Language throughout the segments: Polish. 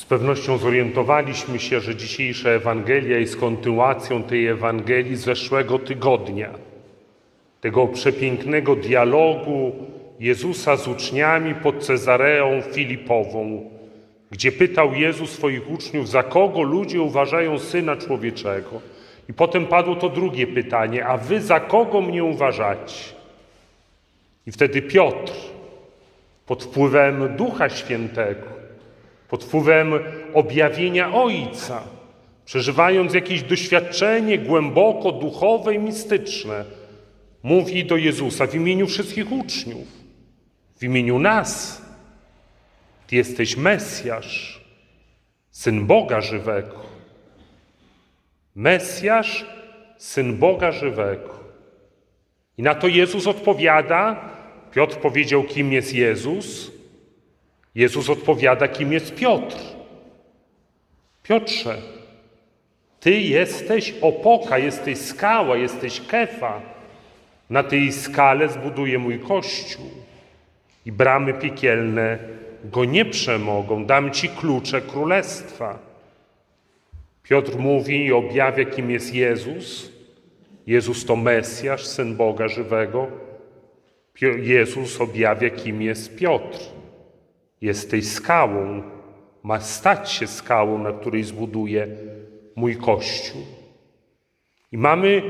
Z pewnością zorientowaliśmy się, że dzisiejsza Ewangelia jest kontynuacją tej Ewangelii z zeszłego tygodnia. Tego przepięknego dialogu Jezusa z uczniami pod Cezareą Filipową, gdzie pytał Jezus swoich uczniów, za kogo ludzie uważają Syna Człowieczego. I potem padło to drugie pytanie, a wy za kogo mnie uważacie? I wtedy Piotr, pod wpływem Ducha Świętego, pod wpływem objawienia Ojca, przeżywając jakieś doświadczenie głęboko duchowe i mistyczne, mówi do Jezusa w imieniu wszystkich uczniów, w imieniu nas. Ty jesteś Mesjasz, Syn Boga żywego. Mesjasz, Syn Boga żywego. I na to Jezus odpowiada, Piotr powiedział, kim jest Jezus. Jezus odpowiada, kim jest Piotr. Piotrze, Ty jesteś opoka, jesteś skała, jesteś kefa. Na tej skale zbuduję mój kościół i bramy piekielne go nie przemogą. Dam Ci klucze królestwa. Piotr mówi i objawia, kim jest Jezus. Jezus to Mesjasz, Syn Boga żywego. Jezus objawia, kim jest Piotr. Jesteś skałą, ma stać się skałą, na której zbuduję mój Kościół. I mamy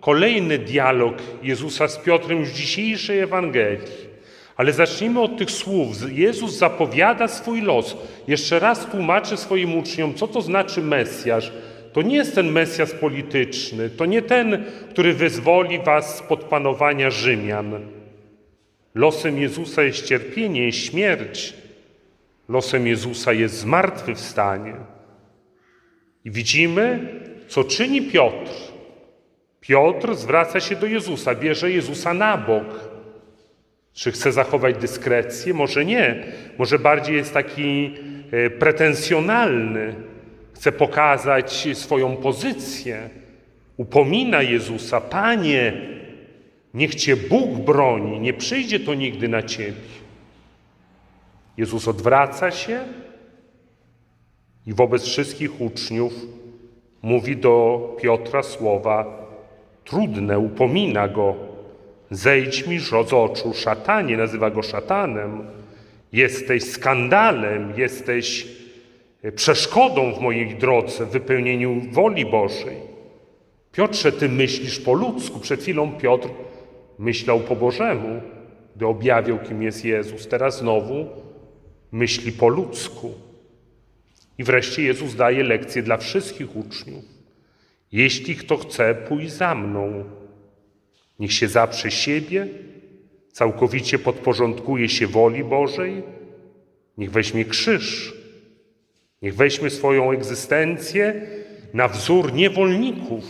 kolejny dialog Jezusa z Piotrem już w dzisiejszej Ewangelii. Ale zacznijmy od tych słów. Jezus zapowiada swój los. Jeszcze raz tłumaczy swoim uczniom, co to znaczy Mesjasz. To nie jest ten Mesjasz polityczny, to nie ten, który wyzwoli was spod panowania Rzymian. Losem Jezusa jest cierpienie, śmierć. Losem Jezusa jest zmartwychwstanie. I widzimy, co czyni Piotr. Piotr zwraca się do Jezusa, bierze Jezusa na bok. Czy chce zachować dyskrecję? Może nie. Może bardziej jest taki e, pretensjonalny. Chce pokazać swoją pozycję. Upomina Jezusa: Panie, niech Cię Bóg broni, nie przyjdzie to nigdy na Ciebie. Jezus odwraca się i wobec wszystkich uczniów mówi do Piotra słowa trudne, upomina go. Zejdź mi z oczu, szatanie, nazywa go szatanem. Jesteś skandalem, jesteś przeszkodą w mojej drodze, w wypełnieniu woli Bożej. Piotrze, ty myślisz po ludzku. Przed chwilą Piotr myślał po Bożemu, gdy objawiał, kim jest Jezus. Teraz znowu myśli po ludzku. I wreszcie Jezus daje lekcję dla wszystkich uczniów. Jeśli kto chce pójść za mną, niech się zaprze siebie, całkowicie podporządkuje się woli Bożej, niech weźmie krzyż, niech weźmie swoją egzystencję na wzór niewolników.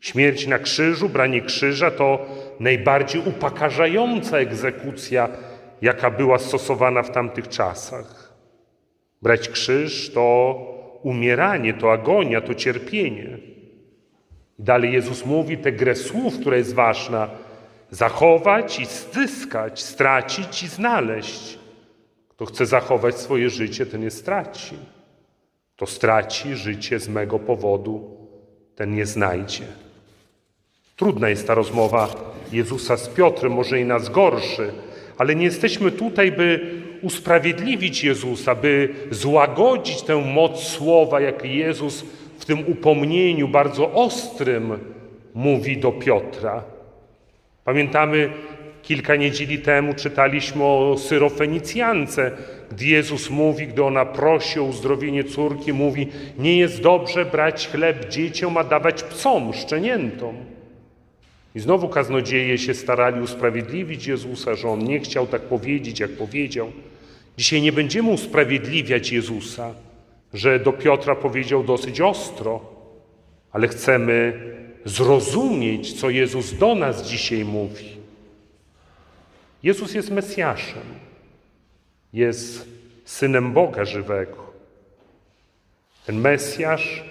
Śmierć na krzyżu, branie krzyża to najbardziej upokarzająca egzekucja, jaka była stosowana w tamtych czasach. Brać krzyż to umieranie, to agonia, to cierpienie. Dalej Jezus mówi tę grę słów, która jest ważna, zachować i zyskać, stracić i znaleźć. Kto chce zachować swoje życie, ten je straci. Kto straci życie z mego powodu, ten nie znajdzie. Trudna jest ta rozmowa Jezusa z Piotrem, może i nas gorszy, ale nie jesteśmy tutaj, by usprawiedliwić Jezusa, by złagodzić tę moc słowa, jak Jezus w tym upomnieniu bardzo ostrym mówi do Piotra. Pamiętamy, kilka niedzieli temu czytaliśmy o syrofenicjance, gdy Jezus mówi, gdy ona prosi o uzdrowienie córki, mówi: Nie jest dobrze brać chleb dzieciom, a dawać psom, szczeniętom. I znowu kaznodzieje się starali usprawiedliwić Jezusa, że on nie chciał tak powiedzieć, jak powiedział. Dzisiaj nie będziemy usprawiedliwiać Jezusa, że do Piotra powiedział dosyć ostro, ale chcemy zrozumieć, co Jezus do nas dzisiaj mówi. Jezus jest Mesjaszem, jest Synem Boga żywego. Ten Mesjasz,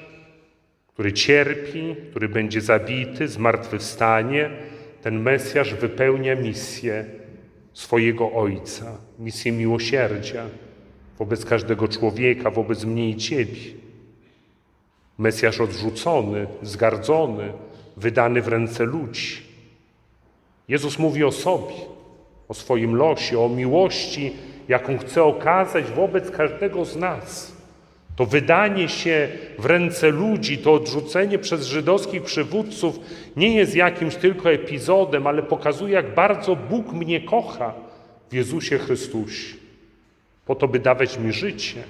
który cierpi, który będzie zabity, zmartwychwstanie, ten Mesjasz wypełnia misję swojego Ojca, misję miłosierdzia. wobec każdego człowieka, wobec mnie i Ciebie. Mesjasz odrzucony, zgardzony, wydany w ręce ludzi. Jezus mówi o sobie, o swoim losie, o miłości, jaką chce okazać wobec każdego z nas. To wydanie się w ręce ludzi, to odrzucenie przez żydowskich przywódców nie jest jakimś tylko epizodem, ale pokazuje, jak bardzo Bóg mnie kocha w Jezusie Chrystusie. Po to, by dawać mi życie,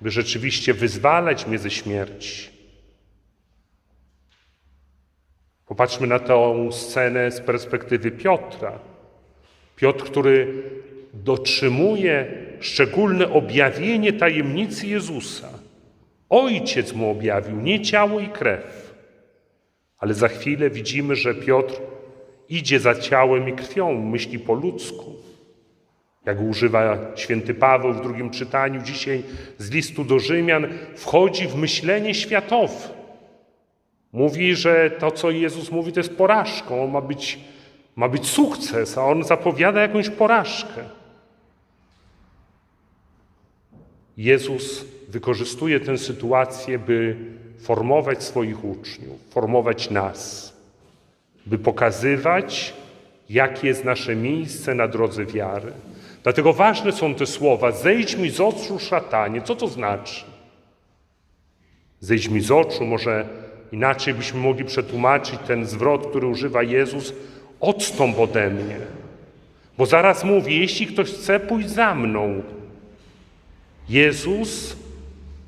by rzeczywiście wyzwalać mnie ze śmierci. Popatrzmy na tę scenę z perspektywy Piotra. Piotr, który dotrzymuje szczególne objawienie tajemnicy Jezusa. Ojciec mu objawił, nie ciało i krew. Ale za chwilę widzimy, że Piotr idzie za ciałem i krwią, myśli po ludzku. Jak używa święty Paweł w drugim czytaniu dzisiaj z listu do Rzymian, wchodzi w myślenie światowe. Mówi, że to, co Jezus mówi, to jest porażką, ma być, ma być sukces, a on zapowiada jakąś porażkę. Jezus wykorzystuje tę sytuację, by formować swoich uczniów, formować nas, by pokazywać, jakie jest nasze miejsce na drodze wiary. Dlatego ważne są te słowa: zejdź mi z oczu, szatanie. Co to znaczy? Zejdź mi z oczu, może inaczej byśmy mogli przetłumaczyć ten zwrot, który używa Jezus: odstąp ode mnie. Bo zaraz mówi: jeśli ktoś chce pójść za mną, Jezus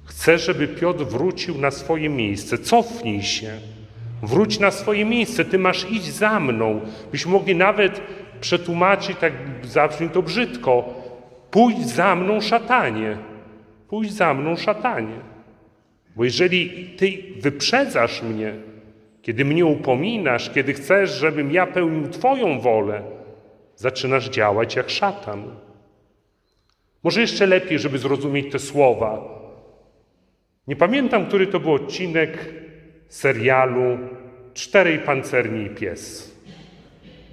chce, żeby Piotr wrócił na swoje miejsce. Cofnij się, wróć na swoje miejsce, ty masz iść za mną. Byśmy mogli nawet przetłumaczyć, tak zabrzmi to brzydko, pójdź za mną, szatanie. Pójdź za mną, szatanie. Bo jeżeli ty wyprzedzasz mnie, kiedy mnie upominasz, kiedy chcesz, żebym ja pełnił Twoją wolę, zaczynasz działać jak szatan. Może jeszcze lepiej, żeby zrozumieć te słowa. Nie pamiętam, który to był odcinek serialu Czterej pancerni i pies.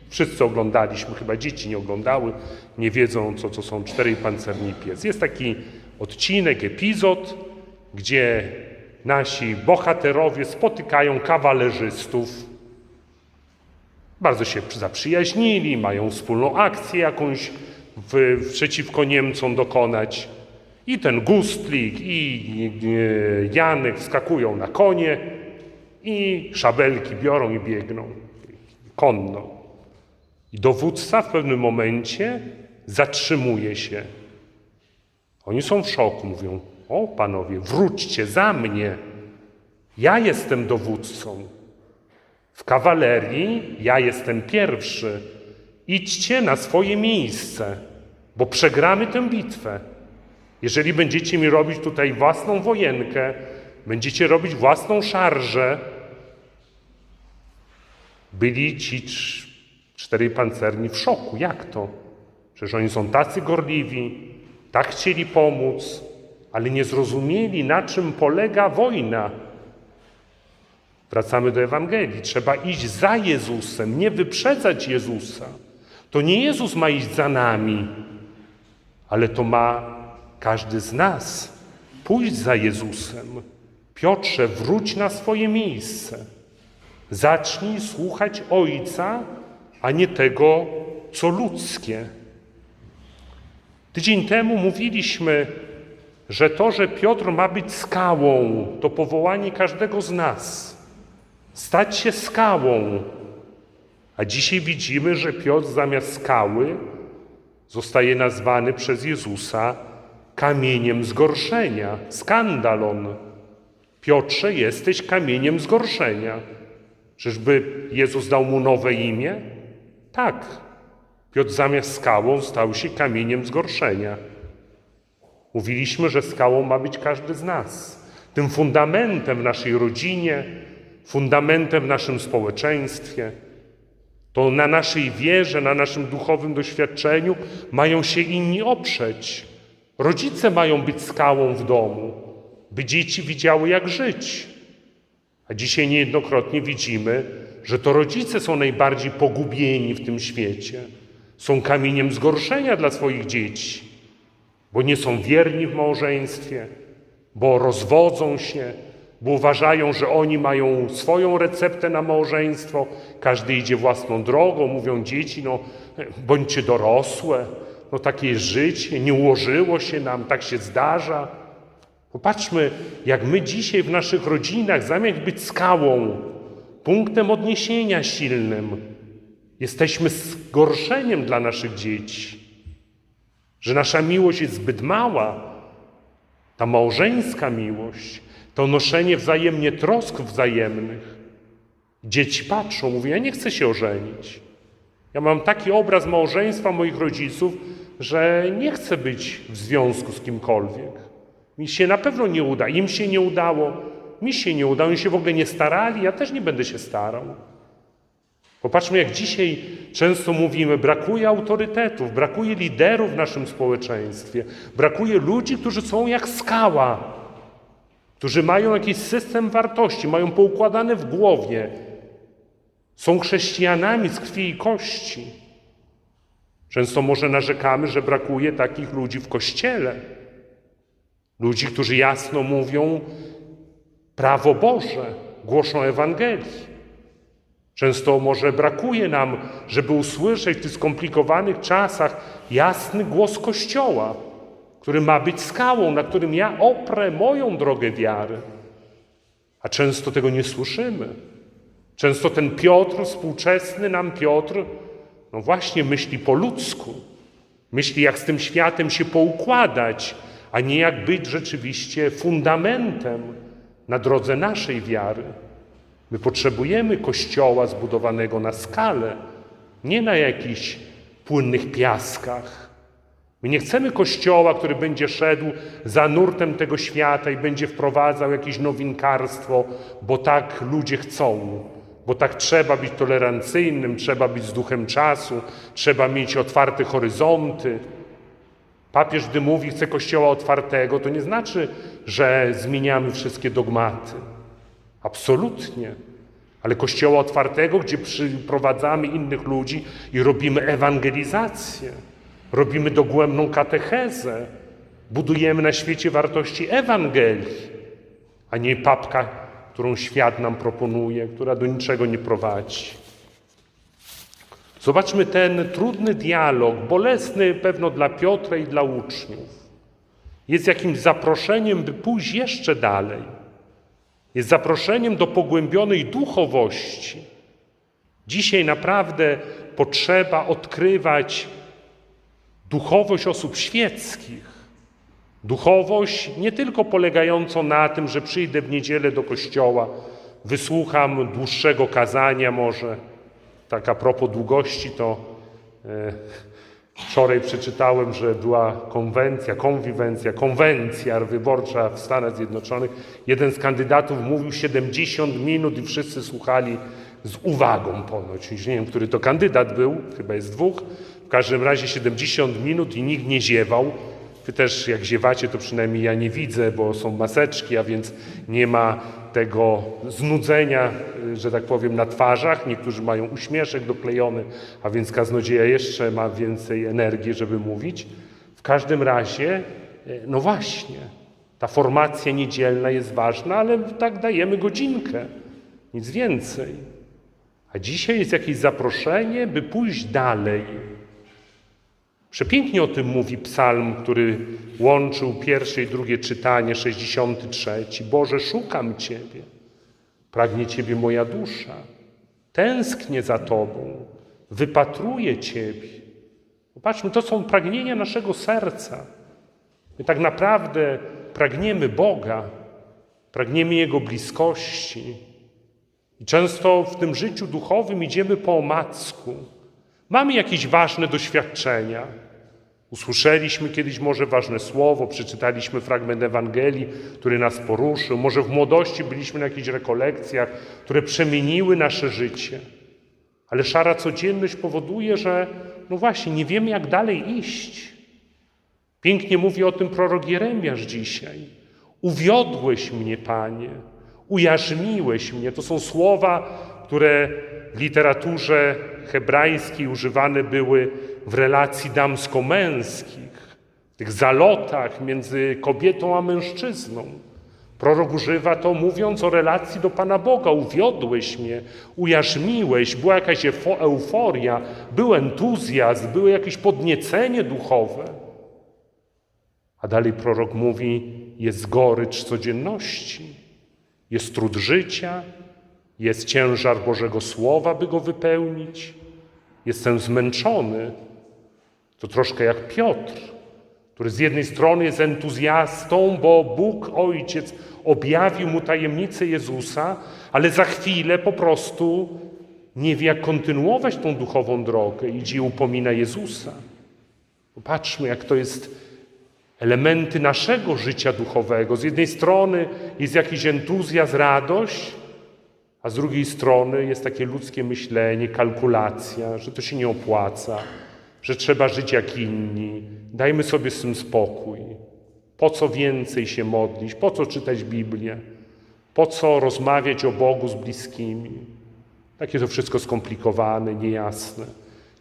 Wszyscy oglądaliśmy, chyba dzieci nie oglądały, nie wiedzą, co to są Czterej pancerni i pies. Jest taki odcinek, epizod, gdzie nasi bohaterowie spotykają kawalerzystów. Bardzo się zaprzyjaźnili, mają wspólną akcję jakąś w, przeciwko Niemcom dokonać. I ten Gustlik, i Janek wskakują na konie, i szabelki biorą i biegną konno. I dowódca w pewnym momencie zatrzymuje się. Oni są w szoku, mówią: O panowie, wróćcie za mnie. Ja jestem dowódcą. W kawalerii ja jestem pierwszy. Idźcie na swoje miejsce, bo przegramy tę bitwę. Jeżeli będziecie mi robić tutaj własną wojenkę, będziecie robić własną szarżę, byli ci czterej pancerni w szoku. Jak to? Przecież oni są tacy gorliwi, tak chcieli pomóc, ale nie zrozumieli, na czym polega wojna. Wracamy do Ewangelii. Trzeba iść za Jezusem, nie wyprzedzać Jezusa. To nie Jezus ma iść za nami, ale to ma każdy z nas pójść za Jezusem. Piotrze, wróć na swoje miejsce. Zacznij słuchać Ojca, a nie tego, co ludzkie. Tydzień temu mówiliśmy, że to, że Piotr ma być skałą, to powołanie każdego z nas. Stać się skałą. A dzisiaj widzimy, że Piotr zamiast skały zostaje nazwany przez Jezusa kamieniem zgorszenia, skandalon. Piotrze, jesteś kamieniem zgorszenia. Czyżby Jezus dał mu nowe imię? Tak. Piotr zamiast skałą stał się kamieniem zgorszenia. Mówiliśmy, że skałą ma być każdy z nas. Tym fundamentem w naszej rodzinie, fundamentem w naszym społeczeństwie. To na naszej wierze, na naszym duchowym doświadczeniu mają się inni oprzeć. Rodzice mają być skałą w domu, by dzieci widziały, jak żyć. A dzisiaj niejednokrotnie widzimy, że to rodzice są najbardziej pogubieni w tym świecie. Są kamieniem zgorszenia dla swoich dzieci. bo nie są wierni w małżeństwie, bo rozwodzą się, bo uważają, że oni mają swoją receptę na małżeństwo, każdy idzie własną drogą, mówią dzieci, no bądźcie dorosłe, no takie jest życie, nie ułożyło się nam, tak się zdarza. Popatrzmy, jak my dzisiaj w naszych rodzinach, zamiast być skałą, punktem odniesienia silnym, jesteśmy zgorszeniem dla naszych dzieci. Że nasza miłość jest zbyt mała, ta małżeńska miłość, to noszenie wzajemnie trosk wzajemnych. Dzieci patrzą, mówią, ja nie chcę się ożenić. Ja mam taki obraz małżeństwa moich rodziców, że nie chcę być w związku z kimkolwiek. Mi się na pewno nie uda, im się nie udało, mi się nie udało, oni się w ogóle nie starali, ja też nie będę się starał. Popatrzmy, jak dzisiaj często mówimy, brakuje autorytetów, brakuje liderów w naszym społeczeństwie, brakuje ludzi, którzy są jak skała, którzy mają jakiś system wartości, mają poukładane w głowie, są chrześcijanami z krwi i kości. Często może narzekamy, że brakuje takich ludzi w kościele. Ludzi, którzy jasno mówią prawo Boże, głoszą Ewangelii. Często może brakuje nam, żeby usłyszeć w tych skomplikowanych czasach jasny głos Kościoła, który ma być skałą, na którym ja oprę moją drogę wiary. A często tego nie słyszymy. Często ten Piotr, współczesny nam Piotr, no właśnie myśli po ludzku. Myśli, jak z tym światem się poukładać, a nie jak być rzeczywiście fundamentem na drodze naszej wiary. My potrzebujemy kościoła zbudowanego na skalę, nie na jakichś płynnych piaskach. My nie chcemy kościoła, który będzie szedł za nurtem tego świata i będzie wprowadzał jakieś nowinkarstwo, bo tak ludzie chcą, bo tak trzeba być tolerancyjnym, trzeba być z duchem czasu, trzeba mieć otwarte horyzonty. Papież, gdy mówi, chce kościoła otwartego, to nie znaczy, że zmieniamy wszystkie dogmaty. Absolutnie. Ale kościoła otwartego, gdzie przyprowadzamy innych ludzi i robimy ewangelizację, robimy dogłębną katechezę, budujemy na świecie wartości Ewangelii, a nie papka, którą świat nam proponuje, która do niczego nie prowadzi. Zobaczmy ten trudny dialog, bolesny pewno dla Piotra i dla uczniów. Jest jakimś zaproszeniem, by pójść jeszcze dalej jest zaproszeniem do pogłębionej duchowości. Dzisiaj naprawdę potrzeba odkrywać duchowość osób świeckich. Duchowość nie tylko polegającą na tym, że przyjdę w niedzielę do kościoła, wysłucham dłuższego kazania, może tak a propos długości, to e, Wczoraj przeczytałem, że była konwencja, konwiwencja, konwencja wyborcza w Stanach Zjednoczonych. Jeden z kandydatów mówił 70 minut i wszyscy słuchali z uwagą ponoć. Nie wiem, który to kandydat był, chyba jest dwóch. W każdym razie 70 minut i nikt nie ziewał. Wy też jak ziewacie, to przynajmniej ja nie widzę, bo są maseczki, a więc nie ma tego znudzenia, y, że tak powiem, na twarzach. Niektórzy mają uśmieszek doklejony, a więc kaznodzieja jeszcze ma więcej energii, żeby mówić. W każdym razie, y, no właśnie, ta formacja niedzielna jest ważna, ale tak dajemy godzinkę, nic więcej. A dzisiaj jest jakieś zaproszenie, by pójść dalej Przepięknie o tym mówi psalm, który łączył pierwsze i drugie czytanie, 63. Boże, szukam Ciebie, pragnie Ciebie moja dusza, tęsknię za Tobą, wypatruję Ciebie. Popatrzmy, to są pragnienia naszego serca. My tak naprawdę pragniemy Boga, pragniemy Jego bliskości. I często w tym życiu duchowym idziemy po omacku. Mamy jakieś ważne doświadczenia. Usłyszeliśmy kiedyś może ważne słowo, przeczytaliśmy fragment Ewangelii, który nas poruszył. Może w młodości byliśmy na jakichś rekolekcjach, które przemieniły nasze życie. Ale szara codzienność powoduje, że no właśnie, nie wiemy jak dalej iść. Pięknie mówi o tym prorok Jeremiasz dzisiaj. Uwiodłeś mnie, Panie, ujarzmiłeś mnie. To są słowa, które w literaturze hebrajskiej używane były w relacji damsko-męskich, tych zalotach między kobietą a mężczyzną. Prorok używa to mówiąc o relacji do Pana Boga. Uwiodłeś mnie, ujarzmiłeś, była jakaś euforia, był entuzjazm, było jakieś podniecenie duchowe. A dalej prorok mówi, jest gorycz codzienności, jest trud życia, jest ciężar Bożego Słowa, by go wypełnić. Jestem zmęczony. To troszkę jak Piotr, który z jednej strony jest entuzjastą, bo Bóg Ojciec objawił mu tajemnicę Jezusa, ale za chwilę po prostu nie wie, jak kontynuować tą duchową drogę. Idzie i upomina Jezusa. Popatrzmy, jak to jest elementy naszego życia duchowego. Z jednej strony jest jakiś entuzjazm, radość, a z drugiej strony jest takie ludzkie myślenie, kalkulacja, że to się nie opłaca, że trzeba żyć jak inni. Dajmy sobie z tym spokój. Po co więcej się modlić? Po co czytać Biblię? Po co rozmawiać o Bogu z bliskimi? Takie to wszystko skomplikowane, niejasne.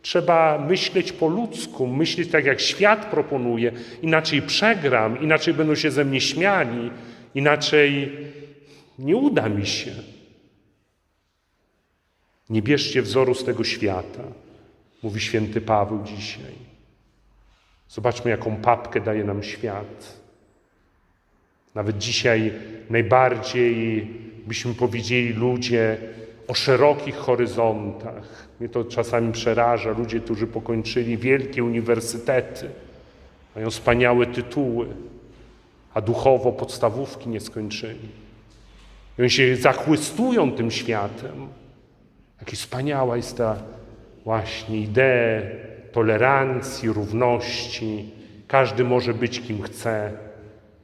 Trzeba myśleć po ludzku, myśleć tak, jak świat proponuje. Inaczej przegram, inaczej będą się ze mnie śmiali, inaczej nie uda mi się. Nie bierzcie wzoru z tego świata, mówi święty Paweł dzisiaj. Zobaczmy, jaką papkę daje nam świat. Nawet dzisiaj najbardziej, byśmy powiedzieli, ludzie o szerokich horyzontach. Mnie to czasami przeraża. Ludzie, którzy pokończyli wielkie uniwersytety, mają wspaniałe tytuły, a duchowo podstawówki nie skończyli. I oni się zachłystują tym światem. Jaki wspaniała jest ta właśnie idea tolerancji, równości. Każdy może być kim chce,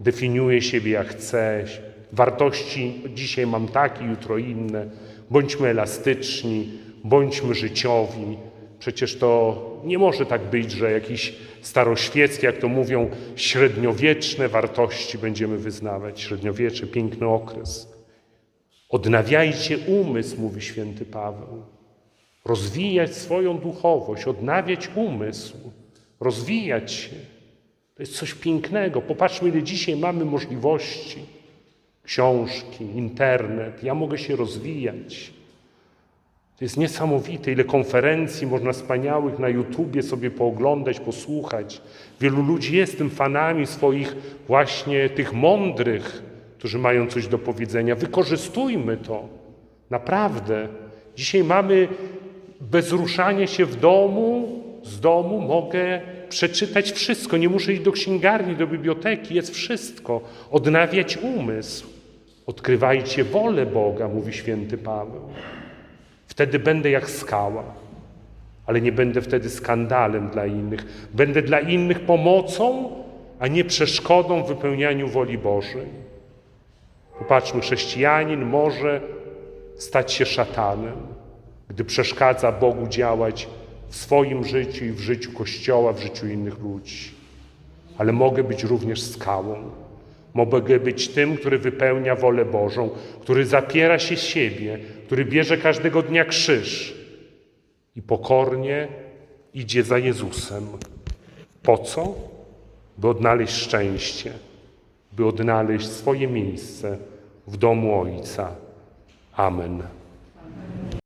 definiuje siebie jak chce. Wartości dzisiaj mam takie, jutro inne. Bądźmy elastyczni, bądźmy życiowi. Przecież to nie może tak być, że jakieś staroświeckie, jak to mówią, średniowieczne wartości będziemy wyznawać. Średniowiecze, piękny okres. Odnawiajcie umysł, mówi święty Paweł. Rozwijać swoją duchowość, odnawiać umysł, rozwijać się. To jest coś pięknego. Popatrzmy, ile dzisiaj mamy możliwości. Książki, internet. Ja mogę się rozwijać. To jest niesamowite, ile konferencji można wspaniałych na YouTubie sobie pooglądać, posłuchać. Wielu ludzi jest tym fanami swoich właśnie tych mądrych, którzy mają coś do powiedzenia. Wykorzystujmy to. Naprawdę. Dzisiaj mamy bez ruszania się w domu, z domu mogę przeczytać wszystko. Nie muszę iść do księgarni, do biblioteki, jest wszystko. Odnawiać umysł. Odkrywajcie wolę Boga, mówi święty Paweł. Wtedy będę jak skała, ale nie będę wtedy skandalem dla innych. Będę dla innych pomocą, a nie przeszkodą w wypełnianiu woli Bożej. Popatrzmy, chrześcijanin może stać się szatanem, gdy przeszkadza Bogu działać w swoim życiu i w życiu Kościoła, w życiu innych ludzi. Ale mogę być również skałą. Mogę być tym, który wypełnia wolę Bożą, który zapiera się siebie, który bierze każdego dnia krzyż i pokornie idzie za Jezusem. Po co? By odnaleźć szczęście, by odnaleźć swoje miejsce w domu Ojca. Amen.